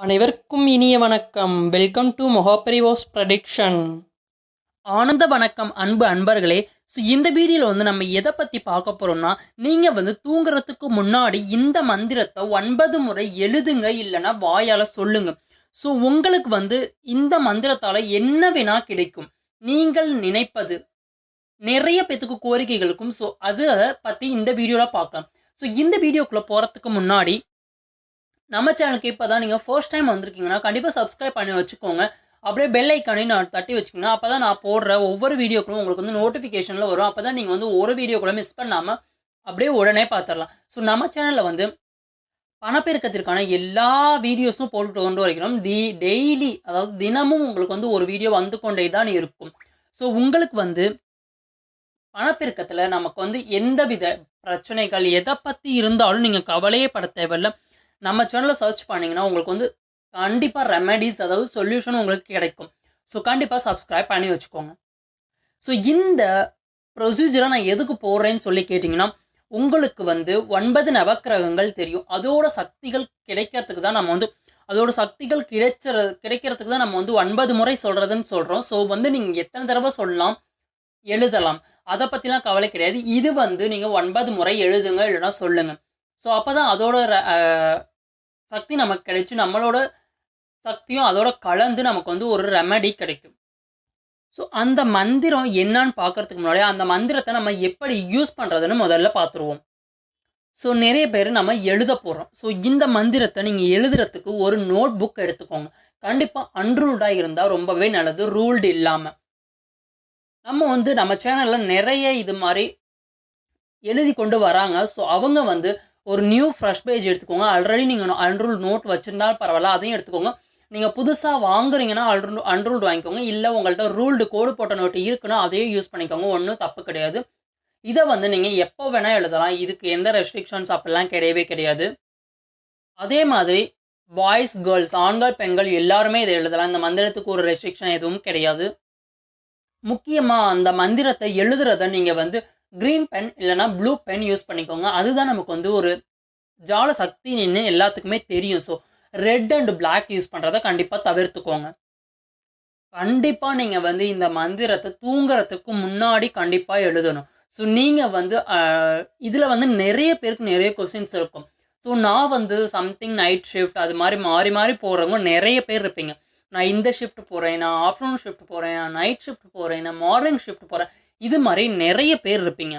அனைவருக்கும் இனிய வணக்கம். வெல்கம் டு மொஹாபரிவோஸ் ப்ரடிக்ஷன் ஆனந்த வணக்கம் அன்பு அன்பர்களே. ஸோ இந்த வீடியோவில் வந்து நம்ம எதை பற்றி பார்க்க போகிறோம்னா நீங்கள் வந்து தூங்குறதுக்கு முன்னாடி இந்த மந்திரத்தை ஒன்பது முறை எழுதுங்க இல்லைன்னா வாயால் சொல்லுங்க. ஸோ உங்களுக்கு வந்து இந்த மந்திரத்தால் என்ன வேணா கிடைக்கும். நீங்கள் நினைப்பது நிறைய பேத்துக்கு கோரிக்கைகளுக்கும் ஸோ அதை பற்றி இந்த வீடியோவில் பார்க்கலாம். ஸோ இந்த வீடியோக்குள்ளே போகிறதுக்கு முன்னாடி நம்ம சேனலுக்கு இப்போ தான் நீங்கள் ஃபர்ஸ்ட் டைம் வந்திருக்கீங்கன்னா கண்டிப்பாக சப்ஸ்கிரைப் பண்ணி வச்சுக்கோங்க. அப்படியே பெல் ஐக்கானையும் நான் தட்டி வச்சுக்கோங்க அப்போ தான் நான் போடுற ஒவ்வொரு வீடியோக்களும் உங்களுக்கு வந்து நோட்டிஃபிகேஷனில் வரும். அப்போ தான் நீங்கள் வந்து ஒரு வீடியோ கூட மிஸ் பண்ணாமல் அப்படியே உடனே பார்த்துடலாம் ஸோ நம்ம சேனலில் வந்து பணப்பெருக்கத்திற்கான எல்லா வீடியோஸும் போட்டுட்டு கொண்டு வரைக்கிறோம். தி டெய்லி அதாவது தினமும் உங்களுக்கு வந்து ஒரு வீடியோ வந்து கொண்டே தான் இருக்கும். ஸோ உங்களுக்கு வந்து பணப்பெருக்கத்தில் நமக்கு வந்து எந்த வித பிரச்சனைகள் எதை பற்றி இருந்தாலும் நீங்கள் கவலையே பட தேவையில்ல. நம்ம சேனலில் சர்ச் பண்ணிங்கன்னா உங்களுக்கு வந்து கண்டிப்பாக ரெமெடிஸ் அதாவது சொல்யூஷன் உங்களுக்கு கிடைக்கும். ஸோ கண்டிப்பாக சப்ஸ்கிரைப் பண்ணி வச்சுக்கோங்க. ஸோ இந்த ப்ரொசீஜரை நான் எதுக்கு போடுறேன்னு சொல்லி கேட்டிங்கன்னா உங்களுக்கு வந்து ஒன்பது நவக்கிரகங்கள் தெரியும். அதோட சக்திகள் கிடைக்கிறதுக்கு தான் நம்ம வந்து அதோட சக்திகள் கிடைச்சிற கிடைக்கிறதுக்கு தான் நம்ம வந்து ஒன்பது முறை சொல்கிறதுன்னு சொல்கிறோம் ஸோ வந்து நீங்கள் எத்தனை தடவை சொல்லலாம்? எழுதலாம். அதை பற்றிலாம் கவலை கிடையாது. இது வந்து நீங்கள் ஒன்பது முறை எழுதுங்க இல்லைன்னா சொல்லுங்கள் ஸோ அப்போ தான் அதோட சக்தி நமக்கு கிடைச்சி நம்மளோட சக்தியும் அதோட கலந்து நமக்கு வந்து ஒரு ரெமடி கிடைக்கும். ஸோ அந்த மந்திரம் என்னன்னு பார்க்கறதுக்கு முன்னாடி அந்த மந்திரத்தை நம்ம எப்படி யூஸ் பண்ணுறதுன்னு முதல்ல பார்த்துருவோம் ஸோ நிறைய பேர் நம்ம எழுத போகிறோம் ஸோ இந்த மந்திரத்தை நீங்கள் எழுதுறதுக்கு ஒரு நோட் புக் எடுத்துக்கோங்க கண்டிப்பாக அன்ரூல்டாக இருந்தால் ரொம்பவே நல்லது ரூல்டு இல்லாமல் நம்ம வந்து நம்ம சேனலில் நிறைய இது மாதிரி எழுதி கொண்டு வராங்க. ஸோ அவங்க வந்து ஒரு நியூ ஃப்ரெஷ் பேஜ் எடுத்துக்கோங்க. ஆல்ரெடி நீங்கள் அன்ரூல் நோட் வச்சுருந்தாலும் பரவாயில்ல. அதையும் எடுத்துக்கோங்க. நீங்கள் புதுசாக வாங்குறீங்கன்னா அல்ரூ அன்ரூல்டு வாங்கிக்கோங்க. இல்லை உங்கள்கிட்ட ரூல்டு கோடு போட்ட நோட்டு இருக்குன்னா அதையும் யூஸ் பண்ணிக்கோங்க. ஒன்றும் தப்பு கிடையாது. இதை வந்து நீங்கள் எப்போ வேணால் எழுதலாம். இதுக்கு எந்த ரெஸ்ட்ரிக்ஷன்ஸ் அப்படிலாம் கிடையவே கிடையாது. அதே மாதிரி பாய்ஸ் கேர்ள்ஸ் ஆண்கள் பெண்கள் எல்லாருமே இதை எழுதலாம். இந்த மந்திரத்துக்கு ஒரு ரெஸ்ட்ரிக்ஷன் எதுவும் கிடையாது. முக்கியமாக அந்த மந்திரத்தை எழுதுறத நீங்கள் வந்து க்ரீன் பென் இல்லைனா ப்ளூ பென் யூஸ் பண்ணிக்கோங்க. அதுதான் நமக்கு வந்து ஒரு ஜால சக்தி நின்று எல்லாத்துக்குமே தெரியும். So red and black use பண்ணுறத கண்டிப்பாக தவிர்த்துக்கோங்க. கண்டிப்பாக நீங்கள் வந்து இந்த மந்திரத்தை தூங்குறதுக்கு முன்னாடி கண்டிப்பாக எழுதணும். ஸோ நீங்கள் வந்து இதில் வந்து நிறைய பேருக்கு நிறைய கொஸ்டின்ஸ் இருக்கும். ஸோ நான் வந்து சம்திங் நைட் ஷிஃப்ட் அது மாதிரி மாறி மாறி போகிறவங்க நிறைய பேர் இருப்பீங்க. நான் இந்த ஷிஃப்ட் போகிறேன் நான் ஆஃப்டர்நூன் ஷிஃப்ட் போகிறேன் நான் நைட் ஷிஃப்ட் போகிறேன் நான் மார்னிங் ஷிஃப்ட் போகிறேன் இது மாதிரி நிறைய பேர் இருப்பீங்க.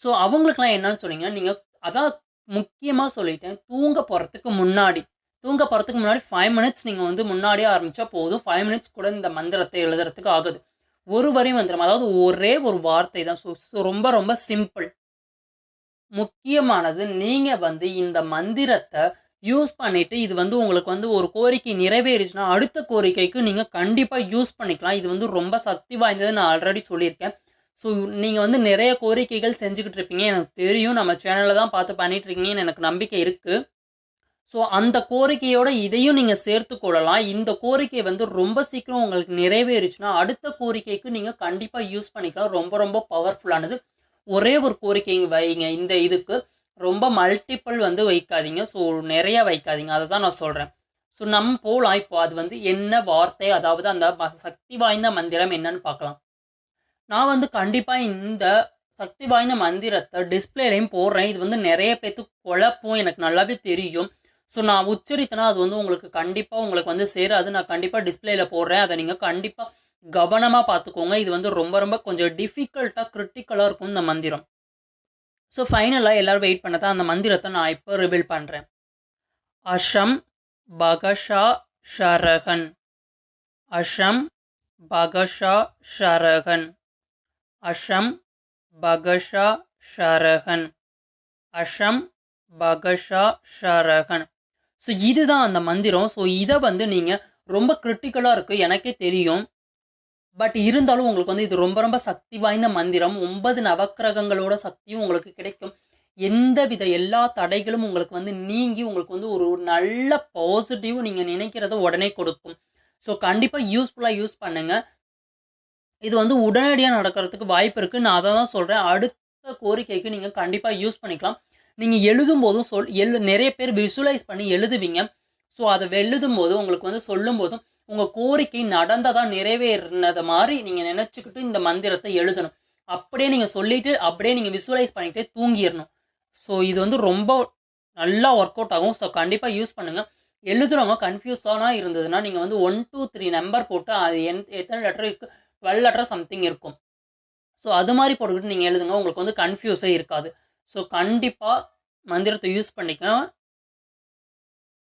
ஸோ அவங்களுக்குலாம் என்னன்னு சொன்னீங்கன்னா நீங்கள் அதான் முக்கியமாக சொல்லிட்டேன். தூங்க போகிறதுக்கு முன்னாடி தூங்க போகிறதுக்கு முன்னாடி ஃபைவ் மினிட்ஸ் நீங்கள் வந்து முன்னாடியே ஆரம்பித்தா போதும். ஃபைவ் மினிட்ஸ் கூட இந்த மந்திரத்தை எழுதுறதுக்கு ஆகுது. ஒரு வரி மந்திரம் அதாவது ஒரே ஒரு வார்த்தை தான். ஸோ ரொம்ப ரொம்ப சிம்பிள் முக்கியமானது நீங்கள் வந்து இந்த மந்திரத்தை யூஸ் பண்ணிவிட்டு இது வந்து உங்களுக்கு வந்து ஒரு கோரிக்கை நிறைவேறிச்சுன்னா அடுத்த கோரிக்கைக்கு நீங்கள் கண்டிப்பாக யூஸ் பண்ணிக்கலாம். இது வந்து ரொம்ப சக்தி வாய்ந்தது நான் ஆல்ரெடி சொல்லியிருக்கேன். ஸோ நீங்கள் வந்து நிறைய கோரிக்கைகள் செஞ்சுக்கிட்டு இருப்பீங்க. எனக்கு தெரியும். நம்ம சேனலில் தான் பார்த்து பண்ணிகிட்ருக்கீங்கன்னு எனக்கு நம்பிக்கை இருக்குது ஸோ அந்த கோரிக்கையோட இதையும் நீங்கள் சேர்த்து கொள்ளலாம். இந்த கோரிக்கை வந்து ரொம்ப சீக்கிரம் உங்களுக்கு நிறைவேறிச்சுன்னா அடுத்த கோரிக்கைக்கு நீங்கள் கண்டிப்பாக யூஸ் பண்ணிக்கலாம். ரொம்ப ரொம்ப பவர்ஃபுல்லானது ஒரே ஒரு கோரிக்கைங்க வைங்க. இந்த இதுக்கு ரொம்ப மல்டிபிள் வந்து வைக்காதீங்க. ஸோ நிறைய வைக்காதீங்க. அதை தான் நான் சொல்கிறேன் ஸோ நம்ம போகலாம் இப்போ அது வந்து என்ன வார்த்தை? அதாவது அந்த சக்தி வாய்ந்த மந்திரம் என்னன்னு பார்க்கலாம். நான் வந்து கண்டிப்பாக இந்த சக்தி வாய்ந்த மந்திரத்தை டிஸ்பிளேலையும் போடுறேன். இது வந்து நிறைய பேர்த்துக்கு குழப்பம். எனக்கு நல்லாவே தெரியும். ஸோ நான் உச்சரித்தனா அது வந்து உங்களுக்கு கண்டிப்பாக உங்களுக்கு வந்து சேராது. நான் கண்டிப்பாக டிஸ்பிளேல போடுறேன். அதை நீங்கள் கண்டிப்பாக கவனமாக பார்த்துக்கோங்க. இது வந்து ரொம்ப ரொம்ப கொஞ்சம் டிஃபிகல்ட்டாக க்ரிட்டிக்கலாக இருக்கும் இந்த மந்திரம். ஸோ ஃபைனலாக எல்லோரும் வெயிட் பண்ணதான் அந்த மந்திரத்தை நான் இப்போ ரிவீல் பண்ணுறேன் அஷம் பகஷா ஷரகன். அஷம் பகஷா ஷரகன். அஷம் பகஷா ஷரகன் அஷம் பகஷா ஷரகன் ஸோ இதுதான் அந்த மந்திரம். ஸோ இதை வந்து நீங்கள் ரொம்ப கிரிட்டிக்கலாக இருக்குது எனக்கே தெரியும். பட் இருந்தாலும் உங்களுக்கு வந்து இது ரொம்ப ரொம்ப சக்தி வாய்ந்த மந்திரம். ஒன்பது நவக்கிரகங்களோட சக்தியும் உங்களுக்கு கிடைக்கும். எந்த வித எல்லா தடைகளும் உங்களுக்கு வந்து நீங்கி உங்களுக்கு வந்து ஒரு நல்ல பாசிட்டிவ் நீங்கள் நினைக்கிறத உடனே கொடுக்கும். ஸோ கண்டிப்பாக யூஸ்ஃபுல்லாக யூஸ் பண்ணுங்கள் இது வந்து உடனடியாக நடக்கிறதுக்கு வாய்ப்பு இருக்குது நான் அதை தான் சொல்கிறேன் அடுத்த கோரிக்கைக்கு நீங்கள் கண்டிப்பாக யூஸ் பண்ணிக்கலாம். நீங்கள் எழுதும் போதும் சொல் எழு நிறைய பேர் விஷுவலைஸ் பண்ணி எழுதுவீங்க. ஸோ அதை எழுதும் போது உங்களுக்கு வந்து சொல்லும் போதும் உங்கள் கோரிக்கை நடந்ததாக நிறைவேறினது மாதிரி நீங்கள் நினச்சிக்கிட்டு இந்த மந்திரத்தை எழுதணும். அப்படியே நீங்கள் சொல்லிட்டு அப்படியே நீங்கள் விசுவலைஸ் பண்ணிக்கிட்டே தூங்கிடணும். ஸோ இது வந்து ரொம்ப நல்லா ஒர்க் அவுட் ஆகும். ஸோ கண்டிப்பாக யூஸ் பண்ணுங்கள் எழுதுறவங்க கன்ஃபியூஸானா இருந்ததுன்னா நீங்கள் வந்து ஒன் டூ த்ரீ நம்பர் போட்டு அது என் எத்தனை லெட்டர் இருக்குது டுவெல் லெட்டர் சம்திங் இருக்கும். ஸோ அது மாதிரி போட்டுக்கிட்டு நீங்கள் எழுதுங்க. உங்களுக்கு வந்து கன்ஃபியூஸே இருக்காது. ஸோ கண்டிப்பாக மந்திரத்தை யூஸ் பண்ணிக்க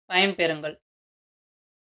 பயன்பெறுங்கள்.